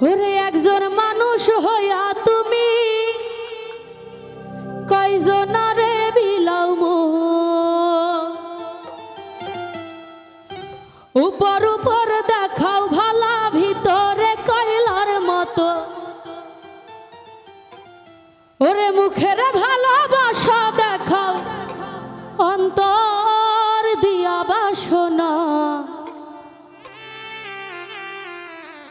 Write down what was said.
ওরে একজন মানুষ হইয়া তুমি কয়জনারে বিলাও? উপর উপর দেখাও ভালা ভিতরে কয়লার মতো